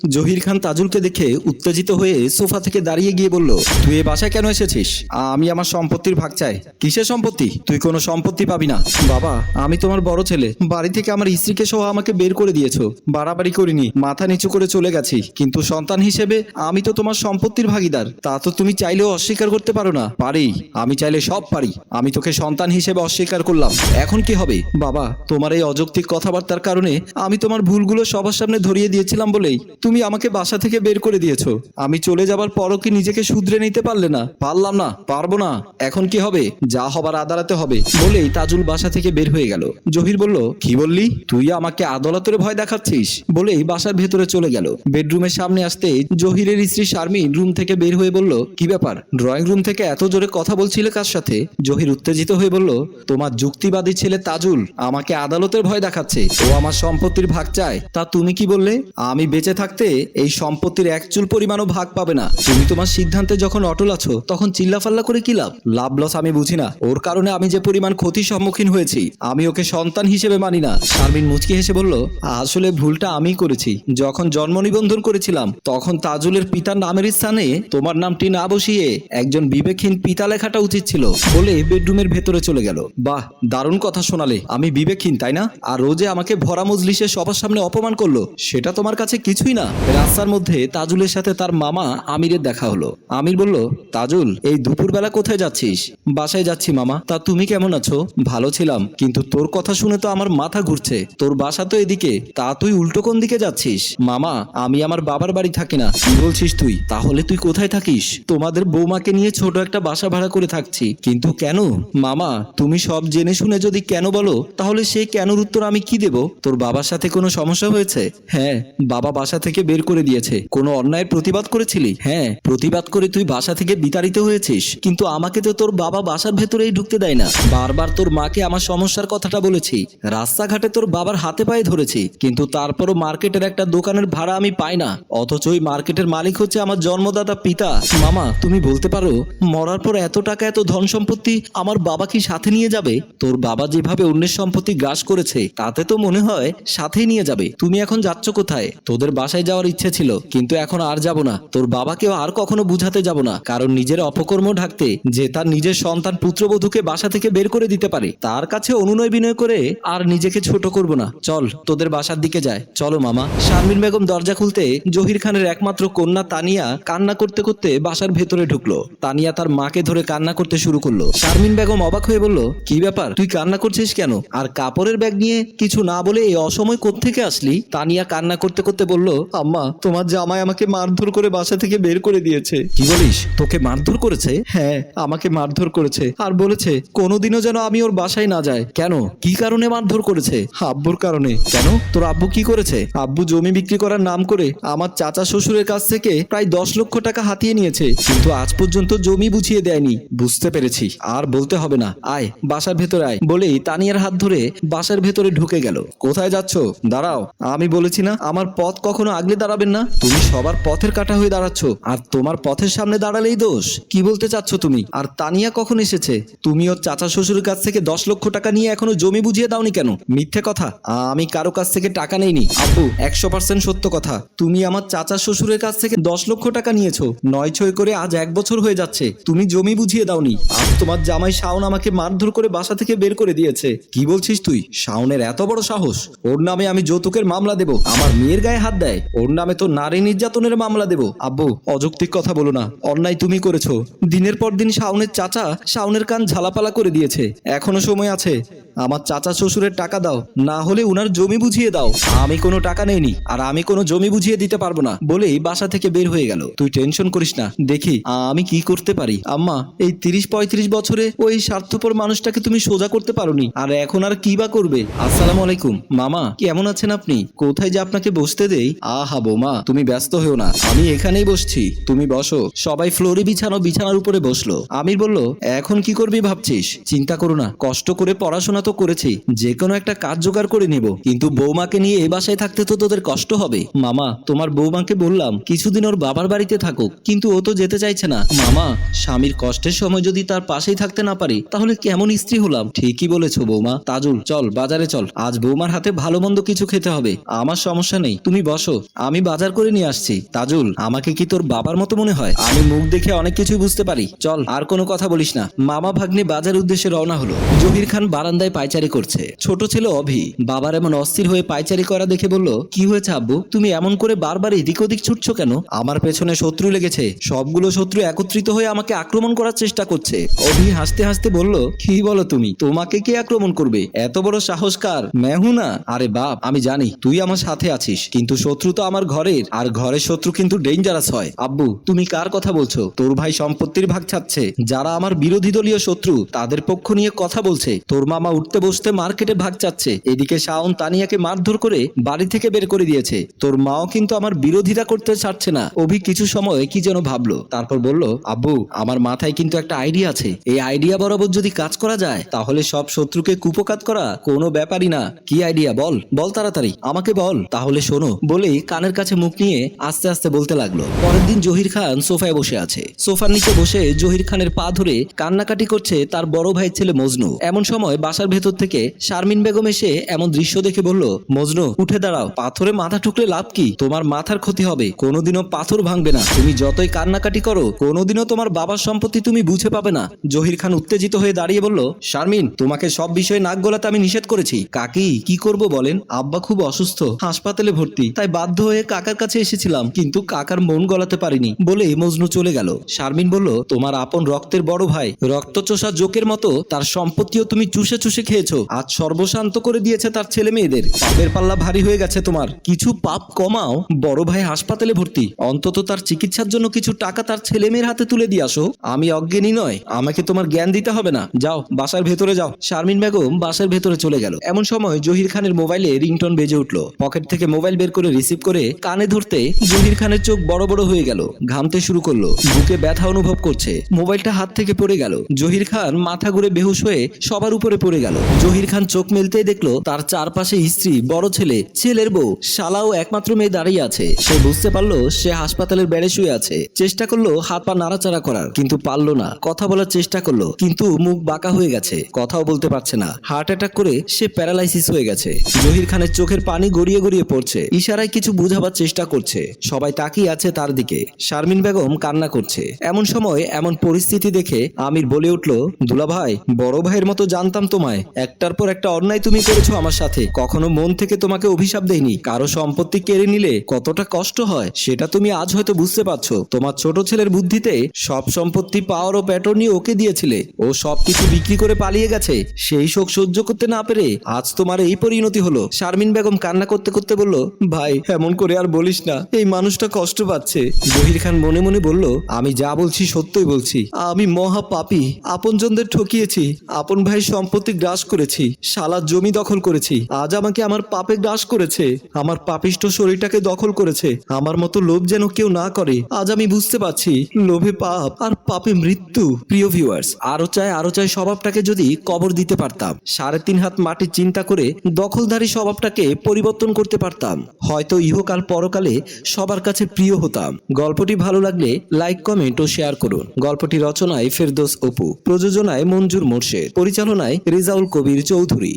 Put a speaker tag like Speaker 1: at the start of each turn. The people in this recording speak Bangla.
Speaker 1: জহির খান তাজুলকে দেখে উত্তেজিত হয়ে সোফা থেকে দাঁড়িয়ে গিয়ে বলল, তুই এ বাসায় কেন এসেছিস? আমি আমার সম্পত্তির ভাগ চাই। কিসের সম্পত্তি? তুই কোনো সম্পত্তি পাবি না। বাবা, আমি তোমার বড় ছেলে। বাড়ি থেকে আমার স্ত্রীকে সহ আমাকে বের করে দিয়েছ। বাড়াবাড়ি করিনি, মাথা নিচু করে চলে গেছি। কিন্তু সন্তান হিসেবে আমি তো তোমার সম্পত্তির ভাগিদার। তা তো তুমি চাইলেও অস্বীকার করতে পারো না। পারি, আমি চাইলে সব পারি। আমি তোকে সন্তান হিসেবে অস্বীকার করলাম। এখন কি হবে? বাবা, তোমার এই অযৌক্তিক কথাবার্তার কারণে আমি তোমার ভুলগুলো সবার সামনে ধরিয়ে দিয়েছিলাম বলেই তুমি আমাকে বাসা থেকে বের করে দিয়েছ। আমি চলে যাবার পরও কি নিজেকে শুধরে নিতে পারলে না? পারলাম না, পারব না। এখন কি হবে? যা হবার আদালতে হবে, বলেই তাজুল বাসা থেকে বের হয়ে গেল। জহির বলল, কি বললি? তুই আমাকে আদালতের ভয় দেখাচ্ছিস? বলেই বাসার ভেতরে চলে গেল। বেডরুমের সামনে আসতে জহিরের স্ত্রী শারমিন রুম থেকে বের হয়ে বলল, কি ব্যাপার? ড্রয়িং রুম থেকে এত জোরে কথা বলছিলে কার সাথে? জহির উত্তেজিত হয়ে বলল, তোমার যুক্তিবাদী ছেলে তাজুল আমাকে আদালতের ভয় দেখাচ্ছে। ও আমার সম্পত্তির ভাগ চায়। তা তুমি কি বললে? আমি বেঁচে থাকতে এই সম্পত্তির এক চুল পরিমাণও ভাগ পাবে না। তুমি তোমার সিদ্ধান্তে যখন অটল আছো, তখন চিল্লাফাল্লা করে কি লাভ? লাভ লস আমি বুঝি না। ওর কারণে আমি যে পরিমাণ ক্ষতির সম্মুখীন হয়েছি, আমি ওকে সন্তান হিসেবে মানি না। শারমিন মুচকি হেসে বলল, আসলে ভুলটা আমি করেছি। যখন জন্ম নিবন্ধন করেছিলাম, তখন তাজুলের পিতার নামের স্থানে তোমার নামটি না বসিয়ে একজন বিবেকহীন পিতা লেখাটা উচিত ছিল বলে বেডরুমের ভেতরে চলে গেল। বাহ, দারুণ কথা শোনালে। আমি বিবেকহীন, তাই না? আর রোজে আমাকে ভরা মজলিসে সবার সামনে অপমান করল, সেটা তোমার কাছে কিছুই না। রাস্তার মধ্যে তাজুলের সাথে তার মামা আমিরের দেখা হলো। আমির বলল, তাজুল, এই দুপুরবেলা কোথায় যাচ্ছিস? বাসায় যাচ্ছি, মামা। তা তুমি কেমন আছো? ভালো ছিলাম, কিন্তু তোর কথা শুনে তো আমার মাথা ঘুরছে। তোর বাসা তো এদিকে, তা তুই উল্টো কোন দিকে যাচ্ছিস? মামা, আমি আমার বাবার বাড়ি থাকি না। কি বলছিস তুই? তাহলে তুই কোথায় থাকিস? তোমাদের বৌমাকে নিয়ে ছোট একটা বাসা ভাড়া করে থাকছি। কিন্তু কেন? মামা, তুমি সব জেনে শুনে যদি কেন বলো, তাহলে সেই কেনর উত্তর আমি কি দেব? তোর বাবার সাথে কোনো সমস্যা হয়েছে? হ্যাঁ বাবা বাসা থেকে বের করে দিয়েছে। কোনো অন্যায়ের প্রতিবাদ করেছিলি? হ্যাঁ প্রতিবাদ করে তুই বাসা থেকে বিতাড়িত হয়েছিস। কিন্তু আমাকে তো তোর বাবা বাসার ভেতরেই ঢুকতে দেয় না। বারবার তোর মাকে আমার সমস্যার কথাটা বলেছি। রাস্তাঘাটে তোর বাবার হাতে পায়ে ধরেছি। কিন্তু তারপরও মার্কেটের একটা দোকানের ভাড়া আমি পাই না। অথচ ওই মার্কেটের মালিক হচ্ছে আমার জন্মদাতা পিতা। মামা, তুমি বলতে পারো, মরার পর এত টাকা, এত ধন সম্পত্তি আমার বাবা কি সাথে নিয়ে যাবে? তোর বাবা যেভাবে অন্যের সম্পত্তি গ্রাস করেছে, তাতে তো মনে হয় সাথেই নিয়ে যাবে। তুমি এখন যাচ্ছ কোথায়? তোদের বাসায় যাওয়ার ইচ্ছে ছিল, কিন্তু এখন আর যাব না। তোর বাবাকেও আর কখনো বুঝাতে যাব না, কারণ নিজের অপকর্ম ঢাকতে যে তার নিজের সন্তান পুত্রবধূকে বাসা থেকে বের করে দিতে পারে, তার কাছে অনুনয় বিনয় করে আর নিজেকে ছোট করব না। চল, তোদের বাসার দিকে যায়। চলো মামা। শারমিন বেগম দরজা খুলতে জহির খানের একমাত্র কন্যা তানিয়া কান্না করতে করতে বাসার ভেতরে ঢুকলো। তানিয়া তার মাকে ধরে কান্না করতে শুরু করল। শারমিন বেগম অবাক হয়ে বলল, কি ব্যাপার? তুই কান্না করছিস কেন? আর কাপড়ের ব্যাগ নিয়ে কিছু না বলে এই অসময় কোত্থেকে আসলি? তানিয়া কান্না করতে করতে বলল আম্মা তোমার জামাই আমাকে মারধর করে বাসা থেকে বের করে দিয়েছে। কি বলিস? তোকে মারধর করেছে? হ্যাঁ আমাকে মারধর করেছে। আর বলেছে কোনোদিনও যেন আমি ওর বাসায় না যাই। কেন? কি কারণে মারধর করেছে? আব্বুর কারণে। কেন? তোর আব্বু কি করেছে? আব্বু জমি বিক্রি করার নাম করে আমার চাচা শ্বশুরের কাছ থেকে প্রায় দশ লক্ষ টাকা হাতিয়ে নিয়েছে। কিন্তু আজ পর্যন্ত জমি বুঝিয়ে দেয়নি। বুঝতে পেরেছি। আর বলতে হবে না। আয় বাসার ভেতরে আয়। বলেই তানিয়ার হাত ধরে বাসার ভেতরে ঢুকে গেল। কোথায় যাচ্ছ? দাঁড়াও। আমি বলেছি না আমার পথ কখনো আগলে দাঁড়াবেন না। তুমি সবার পথের কাটা হয়ে দাঁড়াচ্ছ, আর তোমার পথের সামনে দাঁড়ালেই দোষ। কি বলতে চাচ্ছ তুমি? আর তানিয়া কখন এসেছে? তুমি ওর চাচা শ্বশুরের কাছ থেকে দশ লক্ষ টাকা নিয়ে এখনও জমি বুঝিয়ে দাওনি কেন? মিথ্যে কথা। আমি কারও কাছ থেকে টাকা নেইনি। আপু একশো পার্সেন্ট সত্য কথা। তুমি আমার চাচা শ্বশুরের কাছ থেকে দশ লক্ষ টাকা নিয়েছো। নয় ছয় করে আজ এক বছর হয়ে যাচ্ছে। তুমি জমি বুঝিয়ে দাওনি। আজ তোমার জামাই শাওন আমাকে মারধর করে বাসা থেকে বের করে দিয়েছে। কি বলছিস তুই? শাওনের এত বড় সাহস। ওর নামে আমি যৌতুকের মামলা দেব। আমার মেয়ের গায়ে হাত দেয়। ওর নামে তো নারী নির্যাতনের মামলা দেব। আব্বু, অযৌক্তিক কথা বলো না। অন্যায় তুমি করেছ। দিনের পর দিন শাওনের চাচা শাওনের কান ঝালাপালা করে দিয়েছে। এখনও সময় আছে। আমার চাচা শ্বশুরের টাকা দাও, না হলে উনার জমি বুঝিয়ে দাও। আমি কোনো টাকা নেইনি, আর আমি কোনো জমি বুঝিয়ে দিতে পারব না, বলেই বাসা থেকে বের হয়ে গেল। তুই টেনশন করিস না, দেখি আমি কি করতে পারি। আম্মা, এই তিরিশ পঁয়ত্রিশ বছরে ওই স্বার্থপর মানুষটাকে তুমি সোজা করতে পারোনি, আর এখন আর কি বা করবে? আসসালামু আলাইকুম। মামা, কেমন আছেন আপনি? কোথায় যে আপনাকে বসতে দেই? আহা বৌমা, তুমি ব্যস্ত হও না। আমি এখানেই বসছি, তুমি বসো। সবাই ফ্লোরে বিছানো বিছানার উপরে বসল। আমির বলল, এখন কি করবি ভাবছিস? চিন্তা করো না, কষ্ট করে পড়াশোনা তো করেছি যে কোনো একটা কাজ জোগাড় করে নিব, কিন্তু বৌমাকে নিয়ে এ বাসায় থাকতে তো তোদের কষ্ট হবে। মামা, তোমার বৌমাকে বললাম, কিছুদিন ওর বাবার বাড়িতে থাকুক, কিন্তু ও তো যেতে চাইছে না। মামা, স্বামীর কষ্টের সময় যদি তার পাশেই থাকতে না পারি, তাহলে কেমন স্ত্রী হলাম? ঠিকই বলেছ বৌমা। তাজুল, চল, বাজারে চল। আজ বৌমার হাতে ভালো মন্দ কিছু খেতে হবে। আমার সমস্যা নেই। তুমি বসো। আমি বাজার করে নিয়ে আসছি। তাজুল, আমাকে কি তোর বাবার মতো মনে হয়? আমি মুখ দেখে অনেক কিছুই বুঝতে পারি। চল, আর কোনো কথা বলিস না। মামা ভাগ্নে বাজার উদ্দেশ্যে রওনা হলো। জহির খান বারান্দায় পায়চারি করছে। ছোট ছেলে অভি বাবার এমন অস্থির হয়ে পায়চারি করা দেখে বলল, কি হয়েছে আব্বু? তুমি এমন করে বারবার এদিক ওদিক ছুটছো কেন? আমার পেছনে শত্রু লেগেছে। সবগুলো শত্রু একত্রিত হয়ে আমাকে আক্রমণ করার চেষ্টা করছে। অভি হাসতে হাসতে বলল, কি বলো তুমি? তোমাকে কে আক্রমণ করবে? এত বড় সাহস কার মেহু না? আরে বাপ, আমি জানি তুই আমার সাথে আছিস, কিন্তু শত্রু তো আমার ঘরের, আর ঘরের শত্রু কিন্তু ডেঞ্জারাস হয়। আব্বু, তুমি কার কথা বলছো? তোর ভাই সম্পত্তির ভাগ ছাড়ছে। যারা আমার বিরোধী দলীয় শত্রু, তাদের পক্ষ নিয়ে কথা বলছে। তোর মামা উঠতে বসতে মার্কেটে ভাগ চাচ্ছে। এদিকে শাওন তানিয়াকে মারধর করে বাড়ি থেকে বের করে দিয়েছে। তোর মাও কিন্তু আমার বিরোধিতা করতে ছাড়ছে না। অভি কিছু সময় কি যেন ভাবলো। তারপর বলল, আব্বু, আমার মাথায় কিন্তু একটা আইডিয়া আছে। এই আইডিয়া বরাবর যদি কাজ করা যায়, তাহলে সব শত্রুকে কুপকাত করা কোনো ব্যাপারই না। কি আইডিয়া? বল বল তাড়াতাড়ি। আমাকে বল, তাহলে শোনো। বলেই কানের কাছে মুখ নিয়ে আস্তে আস্তে বলতে লাগল। পরের দিন জহির খান সোফায় বসে আছে। সোফার নিচে বসে জহির খানের পা ধরে কান্নাকাটি করছে তার বড় ভাইয়ের ছেলে মজনু। এমন সময় বাসার ভেতর থেকে শারমিন বেগম এসে এমন দৃশ্য দেখে বলল, মজনু, উঠে দাঁড়াও। পাথরে মাথা ঠুকলে লাভ কি? তোমার মাথার ক্ষতি হবে। কোনোদিনও পাথর ভাঙবে না। তুমি যতই কান্নাকাটি করো, কোনোদিনও তোমার বাবার সম্পত্তি তুমি বুঝে পাবে না। জহির খান উত্তেজিত হয়ে দাঁড়িয়ে বলল, শারমিন, তোমাকে সব বিষয়ে নাক গলাতে আমি নিষেধ করেছি। কাকি, কি করব বলেন? আব্বা খুব অসুস্থ, হাসপাতালে ভর্তি, তাই বাধ্য হয়ে কাকার কাছে এসেছিলাম, কিন্তু কাকার মন গলাতে পারিনি বলে মজনু চলে গেল। শারমিন বলল, তোমার আপন রক্তের বড় ভাই। রক্তচোষা জোকের মতো তার সম্পত্তিও তুমি চুষে চুষে খেয়েছো? আজ সর্বশান্ত করে দিয়েছে তার ছেলে মেয়েদের। পাপের পাল্লা ভারী হয়ে গেছে তোমার। কিছু পাপ কমাও, বড় ভাই হাসপাতালে ভর্তি। অন্তত তার চিকিৎসার জন্য কিছু টাকা তার ছেলে মেয়ের হাতে তুলে দিয়ে আসো। আমি অজ্ঞানী নয়, আমাকে তোমার জ্ঞান দিতে হবে না। যাও, বাসার ভেতরে যাও। শারমিন বেগম বাসার ভেতরে চলে গেল। এমন সময় জহির খানের মোবাইলে রিংটন বেজে উঠল। পকেট থেকে মোবাইল বের করে রিসিভ করে কানে ধরতে জহির খানের চোখ বড় বড় হয়ে গেল, ঘামতে শুরু করল। বুকে ব্যথা অনুভব করছে। মোবাইলটা হাত থেকে পড়ে গেল। জহির খান মাথা ঘুরে বেহুশ হয়ে সবার উপরে পড়ে গেল। জহির খান চোখ মেলতেই দেখল, তার চারপাশে স্ত্রী, বড় ছেলে, ছেলের বউ, শালাও একমাত্র মেয়ে দাঁড়িয়ে আছে। সে বুঝতে পারল, সে হাসপাতালের বেড়ে শুয়ে আছে। চেষ্টা করল হাত পা নাড়াচাড়া করার, কিন্তু পারল না। কথা বলার চেষ্টা করল, কিন্তু মুখ বাঁকা হয়ে গেছে। কথাও বলতে পারছে না। হার্ট অ্যাটাক করে সে প্যারালাইসিস হয়ে গেছে। জহির খানের চোখের পানি গড়িয়ে গড়িয়ে পড়ছে। ইশারায় কিছু বুঝাবার চেষ্টা করছে। সবাই তাকিয়ে আছে তার দিকে। শারমিন বেগম কান্না করছে। এমন সময় এমন পরিস্থিতি দেখে আমির বলে উঠল দুলা ভাই বড় ভাইয়ের মতো জানতাম তোমায়। একটার পর একটা অন্যায় তুমি করেছ আমার সাথে। কখনো মন থেকে তোমাকে অভিশাপ দেয়নি কারও সম্পত্তি কেড়ে নিলে কতটা কষ্ট হয়, সেটা তুমি আজ হয়তো বুঝতে পারছ। তোমার ছোট ছেলের বুদ্ধিতে সব সম্পত্তি পাওয়ার ও প্যাটর্নি ওকে দিয়েছিলে। ও সবকিছু বিক্রি করে পালিয়ে গেছে। সেই শোক সহ্য করতে না পেরে আজ তোমার এই পরিণতি হলো। শারমিন বেগম কান্না করতে করতে বলল, ভাই, এমন করে আর বলিস না। এই মানুষটা কষ্ট পাচ্ছে। জহির খান মনে মনে বলল, আমি যা বলছি সত্যই বলছি। আমি মহা পাপী আপনজনদের ঠকিয়েছি। আপন ভাই সম্পত্তি গ্রাস করেছি শালার জমি দখল করেছি, আজ আমাকে আমার পাপে গ্রাস করেছে, আমার পাপিষ্ট শরীরটাকে দখল করেছে, আমার মতো লোভ যেন কেউ না করে, আজ আমি বুঝতে পারছি, লোভে পাপ আর পাপে মৃত্যু। প্রিয় ভিউয়ার্স আরও চাই আরও চাই স্বভাবটাকে যদি কবর দিতে পারতাম, সাড়ে তিন হাত মাটির চিন্তা করে দখলদারি স্বভাবটাকে পরিবর্তন করতে পারতাম, হয়তো ইহকাল পরকালে সবার কাছে প্রিয় হতাম। গল্পটি ভালো লাগলে লাইক কমেন্ট ও শেয়ার করুন। গল্পটি রচনায় ফেরদোস অপু, প্রযোজনায় মঞ্জুর মোর্শেদ, পরিচালনায় রেজাউল কবির চৌধুরী।